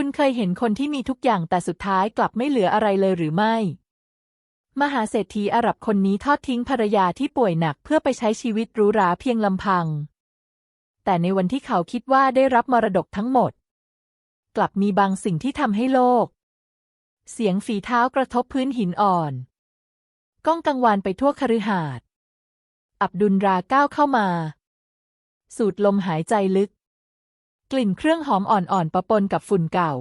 คุณเคยเห็นคนที่มีทุกอย่างแต่สุดท้ายกลับไม่เหลืออะไรเลยหรือไม่ มหาเศรษฐีอาหรับคนนี้ทอดทิ้งภรรยาที่ป่วยหนักเพื่อไปใช้ชีวิตหรูหราเพียงลำพัง แต่ในวันที่เขาคิดว่าได้รับมรดกทั้งหมด กลับมีบางสิ่งที่ทำให้โลก เสียงฝีเท้ากระทบพื้นหินอ่อน ก้องกังวานไปทั่วคฤหาสน์อับดุลราก้าวเข้ามา สูดลมหายใจลึก กลิ่นเครื่องหอมอ่อนๆปะปนกับฝุ่นเก่า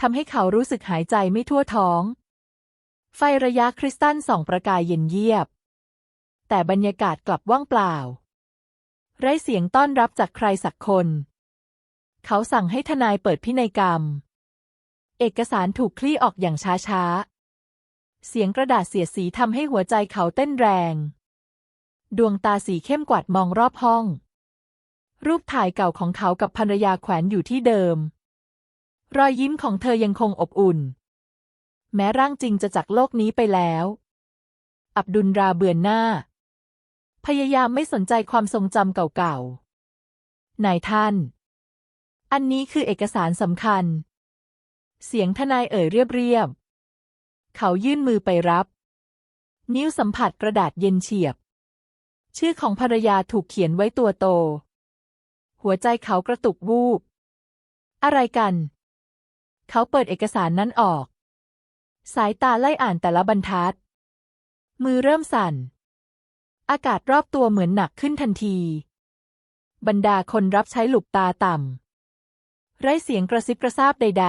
ทำให้เขารู้สึกหายใจไม่ทั่วท้อง ไฟระยะคริสตัลส่องประกายเย็นเยียบ แต่บรรยากาศกลับว่างเปล่า ไร้เสียงต้อนรับจากใครสักคน เขาสั่งให้ทนายเปิดพินัยกรรม เอกสารถูกคลี่ออกอย่างช้าๆ เสียงกระดาษเสียดสีทำให้หัวใจเขาเต้นแรง ดวงตาสีเข้มกวาดมองรอบห้อง รูปถ่ายเก่าของเขากับภรรยาแขวนอยู่ที่เดิม รอยยิ้มของเธอยังคงอบอุ่น แม้ร่างจริงจะจากโลกนี้ไปแล้ว อับดุลราเบือนหน้า พยายามไม่สนใจความทรงจำเก่าๆนายท่าน อันนี้คือเอกสารสำคัญ เสียงทนายเอ่ยเรียบๆเขายื่นมือไปรับ นิ้วสัมผัสกระดาษเย็นเฉียบ ชื่อของภรรยาถูกเขียนไว้ตัวโต หัวใจเขากระตุกวูบ อะไรกัน เขาเปิดเอกสารนั้นออก สายตาไล่อ่านแต่ละบรรทัด มือเริ่มสั่น อากาศรอบตัวเหมือนหนักขึ้นทันที บรรดาคนรับใช้หลุบตาต่ำ ไร้เสียงกระซิบกระซาบใด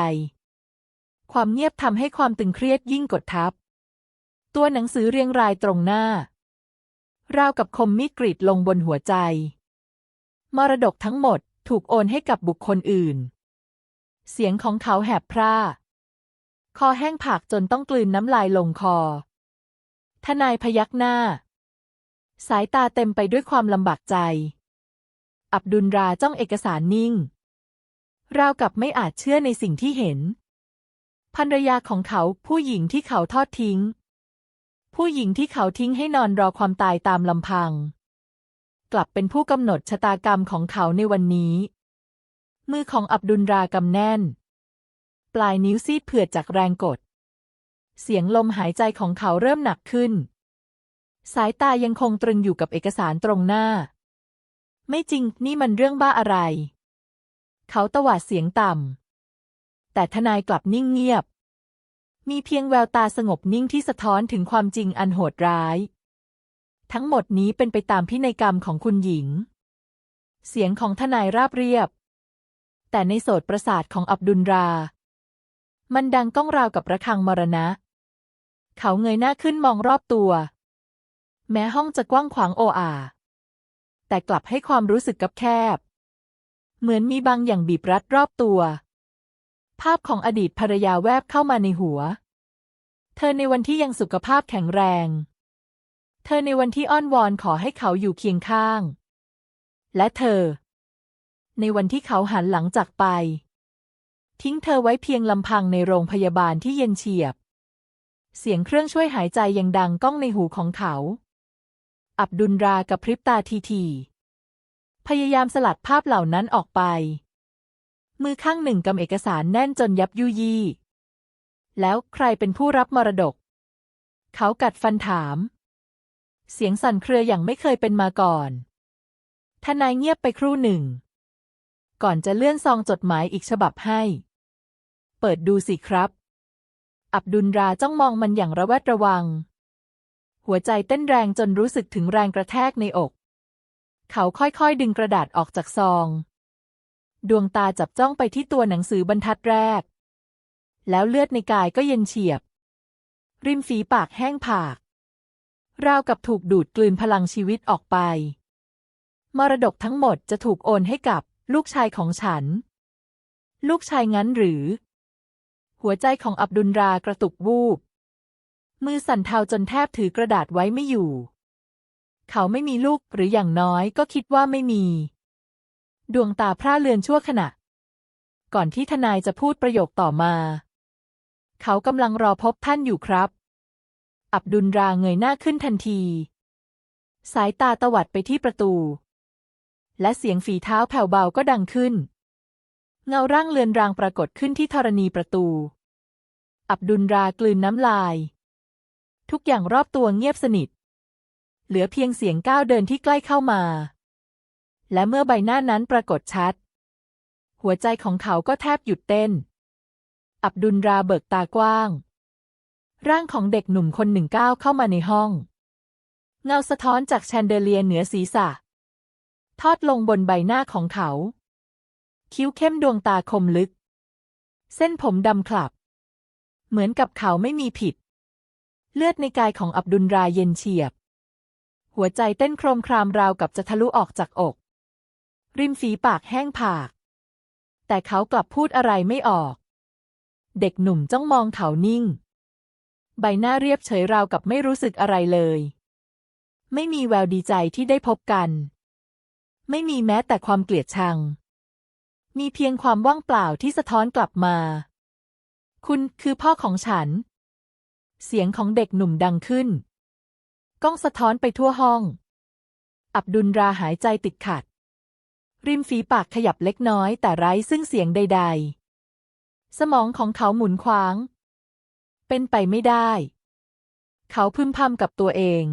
ๆ ความเงียบทำให้ความตึงเครียดยิ่งกดทับ ตัวหนังสือเรียงรายตรงหน้าราวกับคมมีดกรีดลงบนหัวใจ มรดกทั้งหมดถูกโอนให้กับบุคคลอื่น เสียงของเขาแหบพร่า คอแห้งผากจนต้องกลืนน้ำลายลงคอ ทนายพยักหน้า สายตาเต็มไปด้วยความลำบากใจ อับดุลราจ้องเอกสารนิ่ง ราวกับไม่อาจเชื่อในสิ่งที่เห็น ภรรยาของเขาผู้หญิงที่เขาทอดทิ้ง ผู้หญิงที่เขาทิ้งให้นอนรอความตายตามลำพัง กลับเป็นผู้กำหนดชะตากรรมของเขาในวันนี้ มือของอับดุลรากำแน่น ปลายนิ้วซีดเผือดจากแรงกด เสียงลมหายใจของเขาเริ่มหนักขึ้น สายตายังคงตรึงอยู่กับเอกสารตรงหน้า ไม่จริงนี่มันเรื่องบ้าอะไร เขาตวาดเสียงต่ำแต่ทนายกลับนิ่งเงียบ มีเพียงแววตาสงบนิ่งที่สะท้อนถึงความจริงอันโหดร้าย ทั้งหมดนี้เป็นไปตามพินัยกรรมของคุณหญิง เสียงของทนายราบเรียบ แต่ในโสตประสาทของอับดุลรา มันดังก้องราวกับระฆังมรณะ เขาเงยหน้าขึ้นมองรอบตัว แม้ห้องจะกว้างขวางโออา แต่กลับให้ความรู้สึกกับแคบ เหมือนมีบางอย่างบีบรัดรอบตัว ภาพของอดีตภรรยาแวบเข้ามาในหัว เธอในวันที่ยังสุขภาพแข็งแรง เธอในวันที่อ้อนวอนขอให้เขาอยู่เคียงข้าง และเธอ ในวันที่เขาหันหลังจากไป ทิ้งเธอไว้เพียงลำพังในโรงพยาบาลที่เย็นเฉียบ เสียงเครื่องช่วยหายใจยังดังก้องในหูของเขา อับดุลรากับพริบตาทีทีพยายามสลัดภาพเหล่านั้นออกไป มือข้างหนึ่งกำเอกสารแน่นจนยับยุยี่ แล้วใครเป็นผู้รับมรดก เขากัดฟันถาม เสียงสั่นเครืออย่างไม่เคยเป็นมาก่อน ทนายเงียบไปครู่หนึ่ง ก่อนจะเลื่อนซองจดหมายอีกฉบับให้ เปิดดูสิครับ อับดุลราจ้องมองมันอย่างระแวดระวัง หัวใจเต้นแรงจนรู้สึกถึงแรงกระแทกในอก เขาค่อยๆดึงกระดาษออกจากซอง ดวงตาจับจ้องไปที่ตัวหนังสือบรรทัดแรก แล้วเลือดในกายก็เย็นเฉียบ ริมฝีปากแห้งผาก ราวกับถูกดูดกลืนพลังชีวิตออกไป มรดกทั้งหมดจะถูกโอนให้กับลูกชายของฉัน ลูกชายงั้นหรือ หัวใจของอับดุลรากระตุกวูบ มือสั่นเทาจนแทบถือกระดาษไว้ไม่อยู่ เขาไม่มีลูกหรืออย่างน้อยก็คิดว่าไม่มี ดวงตาพร่าเลือนชั่วขณะ ก่อนที่ทนายจะพูดประโยคต่อมา เขากำลังรอพบท่านอยู่ครับ อับดุลราเงยหน้าขึ้นทันที สายตาตวัดไปที่ประตู และเสียงฝีเท้าแผ่วเบาก็ดังขึ้น เงาร่างเลือนรางปรากฏขึ้นที่ธรณีประตู อับดุลรากลืนน้ำลาย ทุกอย่างรอบตัวเงียบสนิท เหลือเพียงเสียงก้าวเดินที่ใกล้เข้ามา และเมื่อใบหน้านั้นปรากฏชัด หัวใจของเขาก็แทบหยุดเต้น อับดุลราเบิกตากว้าง ร่างของเด็กหนุ่มคนหนึ่งก้าวเข้ามาในห้อง เงาสะท้อนจากแชนเดเลียร์เหนือศีรษะ ทอดลงบนใบหน้าของเขา คิ้วเข้มดวงตาคมลึก เส้นผมดำคลับ เหมือนกับเขาไม่มีผิด เลือดในกายของอับดุลรายเย็นเฉียบ หัวใจเต้นโครมครามราวกับจะทะลุออกจากอก ริมฝีปากแห้งผาก แต่เขากลับพูดอะไรไม่ออก เด็กหนุ่มจ้องมองเขานิ่ง ใบหน้าเรียบเฉยราวกับไม่รู้สึกอะไรเลย ไม่มีแววดีใจที่ได้พบกัน ไม่มีแม้แต่ความเกลียดชัง มีเพียงความว่างเปล่าที่สะท้อนกลับมา คุณคือพ่อของฉัน เสียงของเด็กหนุ่มดังขึ้น ก้องสะท้อนไปทั่วห้อง อับดุลราหายใจติดขัด ริมฝีปากขยับเล็กน้อยแต่ไร้ซึ่งเสียงใด ๆ สมองของเขาหมุนคว้าง เป็นไปไม่ได้ เขาพึมพำกับตัวเอง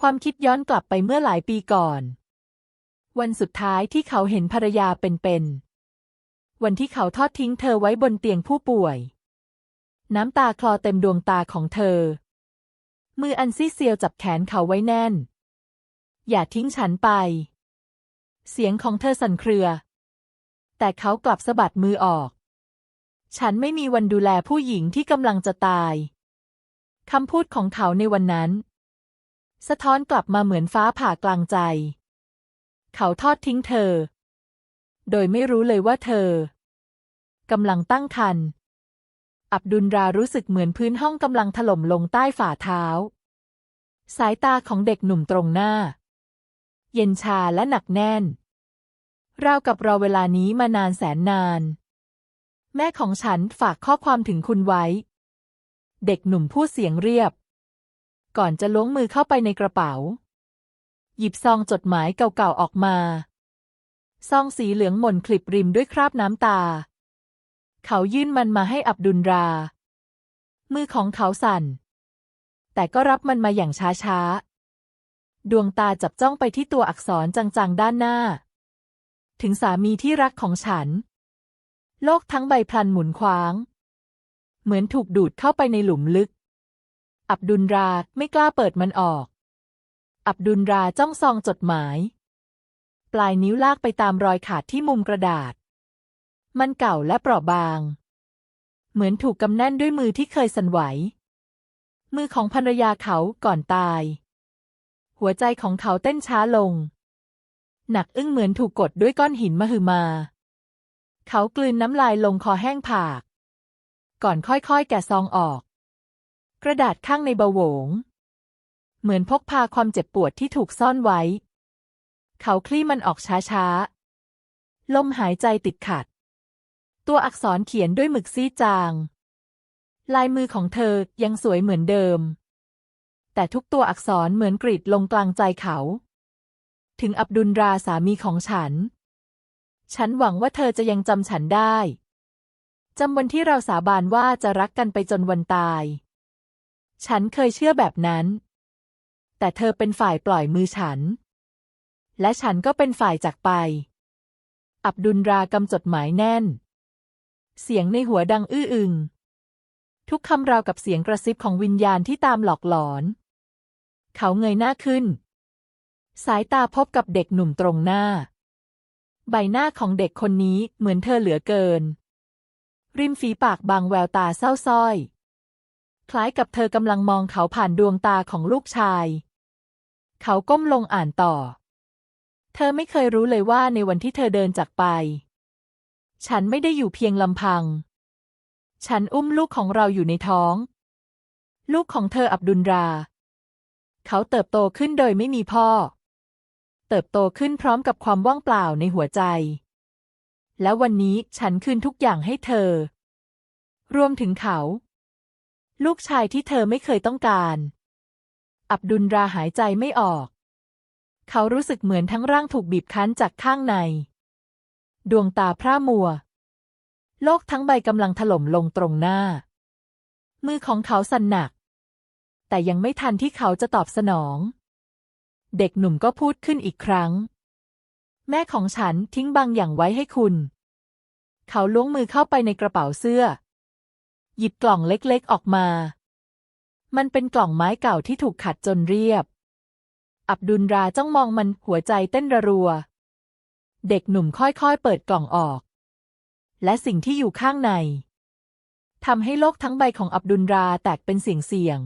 ความคิดย้อนกลับไปเมื่อหลายปีก่อน วันสุดท้ายที่เขาเห็นภรรยาเป็นๆ วันที่เขาทอดทิ้งเธอไว้บนเตียงผู้ป่วย น้ำตาคลอเต็มดวงตาของเธอ มืออันซีเซียวจับแขนเขาไว้แน่น อย่าทิ้งฉันไป เสียงของเธอสั่นเครือ แต่เขากลับสะบัดมือออก ฉันไม่มีวันดูแลผู้หญิงที่กำลังจะตาย คำพูดของเขาในวันนั้น สะท้อนกลับมาเหมือนฟ้าผ่ากลางใจ เขาทอดทิ้งเธอ โดยไม่รู้เลยว่าเธอกำลังตั้งครรภ์อับดุลรารู้สึกเหมือนพื้นห้องกำลังถล่มลงใต้ฝ่าเท้า สายตาของเด็กหนุ่มตรงหน้า เย็นชาและหนักแน่น ราวกับรอเวลานี้มานานแสนนาน แม่ของฉันฝากข้อความถึงคุณไว้ เด็กหนุ่มพูดเสียงเรียบ ก่อนจะล้วงมือเข้าไปในกระเป๋า หยิบซองจดหมายเก่าๆออกมา ซองสีเหลืองหม่นคลิบริมด้วยคราบน้ำตา เขายื่นมันมาให้อับดุลรา มือของเขาสั่น แต่ก็รับมันมาอย่างช้าๆ ดวงตาจับจ้องไปที่ตัวอักษรจางๆด้านหน้า ถึงสามีที่รักของฉัน โลกทั้งใบพลันหมุนคว้าง เหมือนถูกดูดเข้าไปในหลุมลึก อับดุลราไม่กล้าเปิดมันออก อับดุลราจ้องซองจดหมาย ปลายนิ้วลากไปตามรอยขาดที่มุมกระดาษ มันเก่าและเปราะบาง เหมือนถูกกำแน่นด้วยมือที่เคยสั่นไหว มือของภรรยาเขาก่อนตาย หัวใจของเขาเต้นช้าลง หนักอึ้งเหมือนถูกกดด้วยก้อนหินมหึมา เขากลืนน้ำลายลงคอแห้งผาก ก่อนค่อยๆ แกะซองออก กระดาษข้างในเบาโหวง เหมือนพกพาความเจ็บปวดที่ถูกซ่อนไว้ เขาคลี่มันออกช้าๆ ลมหายใจติดขัด ตัวอักษรเขียนด้วยหมึกซีจาง ลายมือของเธอยังสวยเหมือนเดิม แต่ทุกตัวอักษรเหมือนกรีดลงกลางใจเขา ถึงอับดุลราสามีของฉัน ฉันหวังว่าเธอจะยังจำฉันได้จำวันที่เราสาบานว่าจะรักกันไปจนวันตาย ฉันเคยเชื่อแบบนั้น แต่เธอเป็นฝ่ายปล่อยมือฉัน และฉันก็เป็นฝ่ายจากไป อับดุลรากำจดหมายแน่น เสียงในหัวดังอื้ออึง ทุกคำราวกับเสียงกระซิบของวิญญาณที่ตามหลอกหลอน เขาเงยหน้าขึ้น สายตาพบกับเด็กหนุ่มตรงหน้า ใบหน้าของเด็กคนนี้เหมือนเธอเหลือเกิน ริมฝีปากบางแววตาเศร้าส้อย คล้ายกับเธอกำลังมองเขาผ่านดวงตาของลูกชาย เขาก้มลงอ่านต่อ เธอไม่เคยรู้เลยว่าในวันที่เธอเดินจากไป ฉันไม่ได้อยู่เพียงลำพัง ฉันอุ้มลูกของเราอยู่ในท้อง ลูกของเธออับดุลรา เขาเติบโตขึ้นโดยไม่มีพ่อ เติบโตขึ้นพร้อมกับความว่างเปล่าในหัวใจ และวันนี้ฉันคืนทุกอย่างให้เธอ รวมถึงเขา ลูกชายที่เธอไม่เคยต้องการ อับดุลราหายใจไม่ออก เขารู้สึกเหมือนทั้งร่างถูกบีบคั้นจากข้างใน ดวงตาพร่ามัว โลกทั้งใบกำลังถล่มลงตรงหน้า มือของเขาสั่นหนัก แต่ยังไม่ทันที่เขาจะตอบสนอง เด็กหนุ่มก็พูดขึ้นอีกครั้ง แม่ของฉันทิ้งบางอย่างไว้ให้คุณ เขาล้วงมือเข้าไปในกระเป๋าเสื้อ หยิบกล่องเล็กๆออกมา มันเป็นกล่องไม้เก่าที่ถูกขัดจนเรียบ อับดุลราจ้องมองมันหัวใจเต้นระรัว เด็กหนุ่มค่อยๆเปิดกล่องออก และสิ่งที่อยู่ข้างในทำให้โลกทั้งใบของอับดุลราแตกเป็นเสียง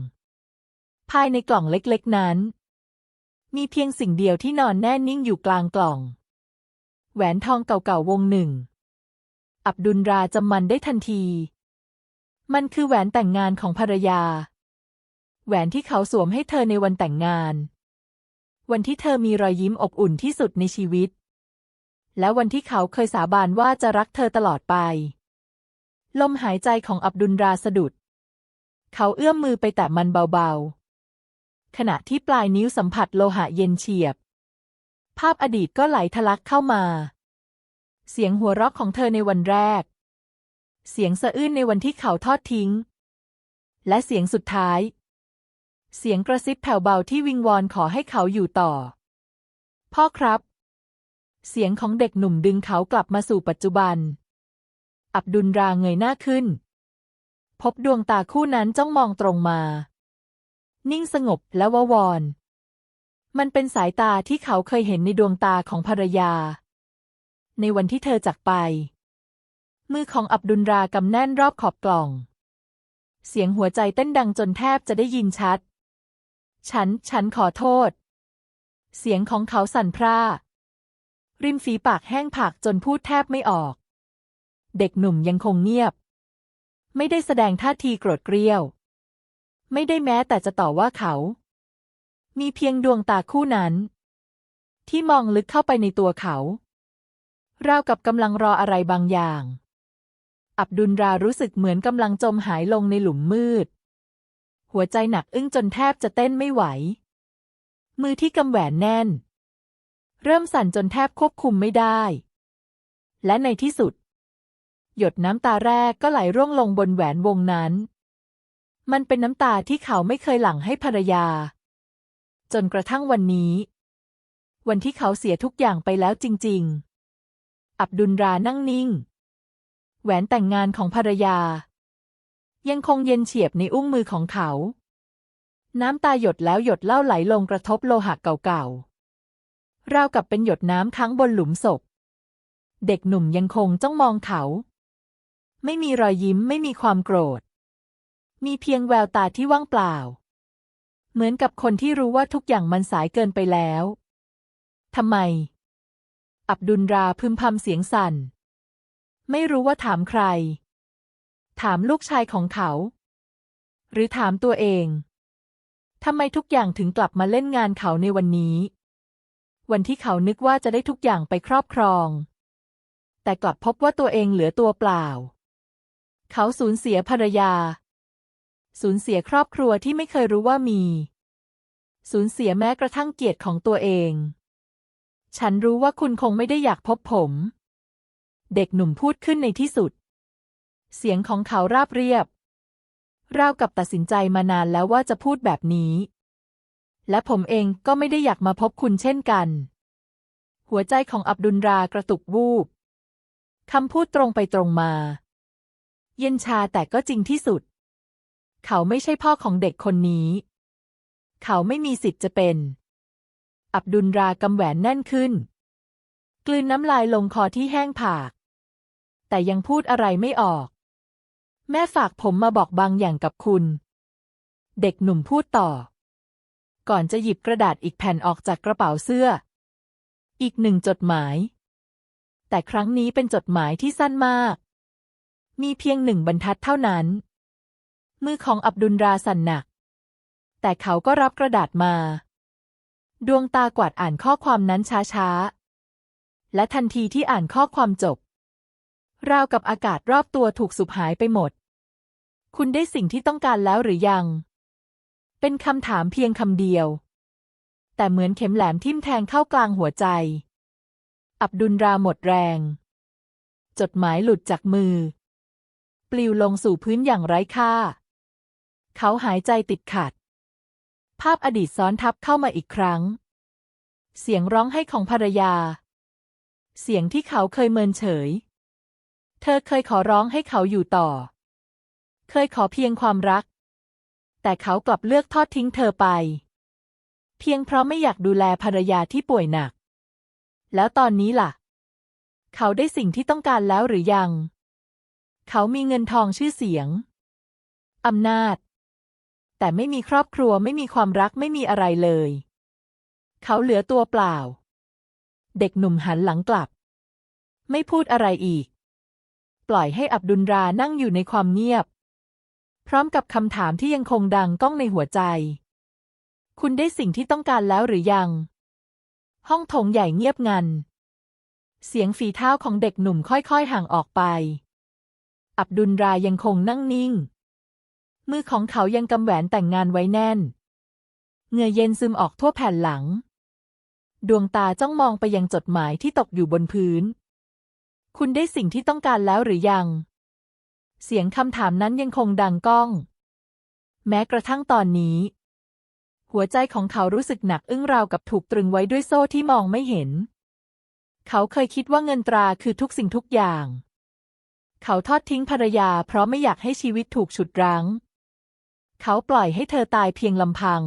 ๆภายในกล่องเล็กๆนั้น มีเพียงสิ่งเดียวที่นอนแน่นิ่งอยู่กลางกล่อง แหวนทองเก่าๆวงหนึ่ง อับดุลราจำมันได้ทันที มันคือแหวนแต่งงานของภรรยา แหวนที่เขาสวมให้เธอในวันแต่งงาน วันที่เธอมีรอยยิ้มอบอุ่นที่สุดในชีวิต และวันที่เขาเคยสาบานว่าจะรักเธอตลอดไป ลมหายใจของอับดุลราสะดุด เขาเอื้อมมือไปแตะมันเบาๆ ขณะที่ปลายนิ้วสัมผัสโลหะเย็นเฉียบ ภาพอดีตก็ไหลทะลักเข้ามา เสียงหัวเราะของเธอในวันแรก เสียงสะอื้นในวันที่เขาทอดทิ้ง และเสียงสุดท้าย เสียงกระซิบแผ่วเบาที่วิงวอนขอให้เขาอยู่ต่อ พ่อครับ เสียงของเด็กหนุ่มดึงเขากลับมาสู่ปัจจุบัน อับดุลราเงยหน้าขึ้น พบดวงตาคู่นั้นจ้องมองตรงมา นิ่งสงบและววอนมันเป็นสายตาที่เขาเคยเห็นในดวงตาของภรรยา ในวันที่เธอจากไป มือของอับดุลรากำแน่นรอบขอบกล่อง เสียงหัวใจเต้นดังจนแทบจะได้ยินชัด ฉัน ฉันขอโทษ เสียงของเขาสั่นพร่า ริมฝีปากแห้งผากจนพูดแทบไม่ออก เด็กหนุ่มยังคงเงียบ ไม่ได้แสดงท่าทีโกรธเกรี้ยว ไม่ได้แม้แต่จะต่อว่าเขา มีเพียงดวงตาคู่นั้น ที่มองลึกเข้าไปในตัวเขาราวกับกำลังรออะไรบางอย่าง อับดุลรารู้สึกเหมือนกำลังจมหายลงในหลุมมืด หัวใจหนักอึ้งจนแทบจะเต้นไม่ไหว มือที่กำแหวนแน่น เริ่มสั่นจนแทบควบคุมไม่ได้ และในที่สุด หยดน้ำตาแรกก็ไหลร่วงลงบนแหวนวงนั้น มันเป็นน้ำตาที่เขาไม่เคยหลั่งให้ภรรยา จนกระทั่งวันนี้ วันที่เขาเสียทุกอย่างไปแล้วจริง ๆ อับดุลรานั่งนิ่ง แหวนแต่งงานของภรรยา ยังคงเย็นเฉียบในอุ้งมือของเขา น้ำตาหยดแล้วหยดเล่าไหลลงกระทบโลหะเก่าๆราวกับเป็นหยดน้ำค้างบนหลุมศพ เด็กหนุ่มยังคงจ้องมองเขา ไม่มีรอยยิ้มไม่มีความโกรธ มีเพียงแววตาที่ว่างเปล่า เหมือนกับคนที่รู้ว่าทุกอย่างมันสายเกินไปแล้วทำไม อับดุลราพึมพำเสียงสั่น ไม่รู้ว่าถามใคร ถามลูกชายของเขา หรือถามตัวเองทำไมทุกอย่างถึงกลับมาเล่นงานเขาในวันนี้ วันที่เขานึกว่าจะได้ทุกอย่างไปครอบครอง แต่กลับพบว่าตัวเองเหลือตัวเปล่า เขาสูญเสียภรรยา สูญเสียครอบครัวที่ไม่เคยรู้ว่ามี สูญเสียแม้กระทั่งเกียรติของตัวเอง ฉันรู้ว่าคุณคงไม่ได้อยากพบผม เด็กหนุ่มพูดขึ้นในที่สุด เสียงของเขาราบเรียบ ราวกับตัดสินใจมานานแล้วว่าจะพูดแบบนี้ และผมเองก็ไม่ได้อยากมาพบคุณเช่นกัน หัวใจของอับดุลรากระตุกวูบคำพูดตรงไปตรงมา เย็นชาแต่ก็จริงที่สุด เขาไม่ใช่พ่อของเด็กคนนี้ เขาไม่มีสิทธิ์จะเป็น อับดุลรากำแหวนแน่นขึ้น กลืนน้ำลายลงคอที่แห้งผาก แต่ยังพูดอะไรไม่ออก แม่ฝากผมมาบอกบางอย่างกับคุณ เด็กหนุ่มพูดต่อ ก่อนจะหยิบกระดาษอีกแผ่นออกจากกระเป๋าเสื้อ อีกหนึ่งจดหมาย แต่ครั้งนี้เป็นจดหมายที่สั้นมาก มีเพียงหนึ่งบรรทัดเท่านั้น มือของอับดุลราสั่นหนัก แต่เขาก็รับกระดาษมา ดวงตากวาดอ่านข้อความนั้นช้าๆ และทันทีที่อ่านข้อความจบ ราวกับอากาศรอบตัวถูกสูบหายไปหมด คุณได้สิ่งที่ต้องการแล้วหรือยัง เป็นคำถามเพียงคำเดียว แต่เหมือนเข็มแหลมทิ่มแทงเข้ากลางหัวใจ อับดุลราหมดแรง จดหมายหลุดจากมือ ปลิวลงสู่พื้นอย่างไร้ค่า เขาหายใจติดขัด ภาพอดีตซ้อนทับเข้ามาอีกครั้ง เสียงร้องไห้ของภรรยา เสียงที่เขาเคยเมินเฉย เธอเคยขอร้องให้เขาอยู่ต่อ เคยขอเพียงความรัก แต่เขากลับเลือกทอดทิ้งเธอไป เพียงเพราะไม่อยากดูแลภรรยาที่ป่วยหนัก แล้วตอนนี้ล่ะ เขาได้สิ่งที่ต้องการแล้วหรือยัง เขามีเงินทองชื่อเสียงอำนาจ แต่ไม่มีครอบครัวไม่มีความรักไม่มีอะไรเลย เขาเหลือตัวเปล่า เด็กหนุ่มหันหลังกลับ ไม่พูดอะไรอีก ปล่อยให้อับดุลรานั่งอยู่ในความเงียบ พร้อมกับคำถามที่ยังคงดังก้องในหัวใจ คุณได้สิ่งที่ต้องการแล้วหรือยัง ห้องโถงใหญ่เงียบงัน เสียงฝีเท้าของเด็กหนุ่มค่อยๆห่างออกไป อับดุลรายังคงนั่งนิ่ง มือของเขายังกำแหวนแต่งงานไว้แน่น เงือเย็นซึมออกทั่วแผ่นหลัง ดวงตาจ้องมองไปยังจดหมายที่ตกอยู่บนพื้น คุณได้สิ่งที่ต้องการแล้วหรือยัง เสียงคำถามนั้นยังคงดังก้อง แม้กระทั่งตอนนี้ หัวใจของเขารู้สึกหนักอึ้งราวกับถูกตรึงไว้ด้วยโซ่ที่มองไม่เห็น เขาเคยคิดว่าเงินตราคือทุกสิ่งทุกอย่างเขาทอดทิ้งภรรยาเพราะไม่อยากให้ชีวิตถูกฉุดรั้ง เขาปล่อยให้เธอตายเพียงลำพัง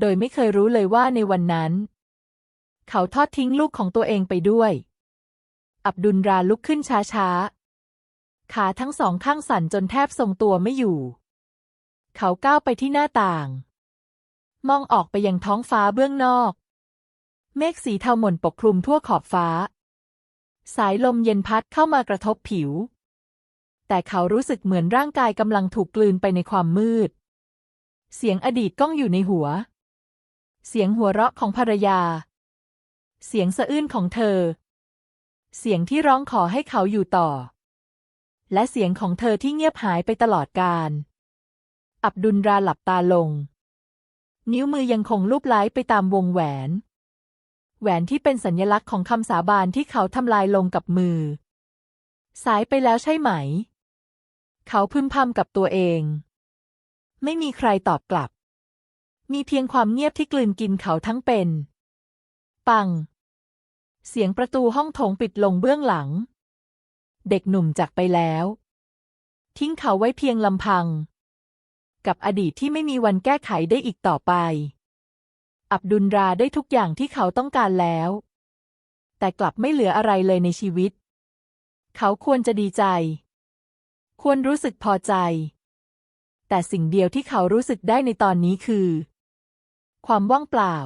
โดยไม่เคยรู้เลยว่าในวันนั้น เขาทอดทิ้งลูกของตัวเองไปด้วย อับดุลราลุกขึ้นช้าๆ ขาทั้งสองข้างสั่นจนแทบทรงตัวไม่อยู่ เขาก้าวไปที่หน้าต่าง มองออกไปยังท้องฟ้าเบื้องนอก เมฆสีเทาหม่นปกคลุมทั่วขอบฟ้า สายลมเย็นพัดเข้ามากระทบผิว แต่เขารู้สึกเหมือนร่างกายกำลังถูกกลืนไปในความมืด เสียงอดีตก้องอยู่ในหัว เสียงหัวเราะของภรรยา เสียงสะอื้นของเธอ เสียงที่ร้องขอให้เขาอยู่ต่อ และเสียงของเธอที่เงียบหายไปตลอดกาลอับดุลราหลับตาลง นิ้วมือยังคงลูบไล้ไปตามวงแหวน แหวนที่เป็นสัญลักษณ์ของคำสาบานที่เขาทำลายลงกับมือ สายไปแล้วใช่ไหม เขาพึมพำกับตัวเอง ไม่มีใครตอบกลับ มีเพียงความเงียบที่กลืนกินเขาทั้งเป็น ปัง เสียงประตูห้องโถงปิดลงเบื้องหลัง เด็กหนุ่มจากไปแล้ว ทิ้งเขาไว้เพียงลำพัง กับอดีตที่ไม่มีวันแก้ไขได้อีกต่อไป อับดุลราได้ทุกอย่างที่เขาต้องการแล้ว แต่กลับไม่เหลืออะไรเลยในชีวิต เขาควรจะดีใจ ควรรู้สึกพอใจ แต่สิ่งเดียวที่เขารู้สึกได้ในตอนนี้คือ ความว่างเปล่า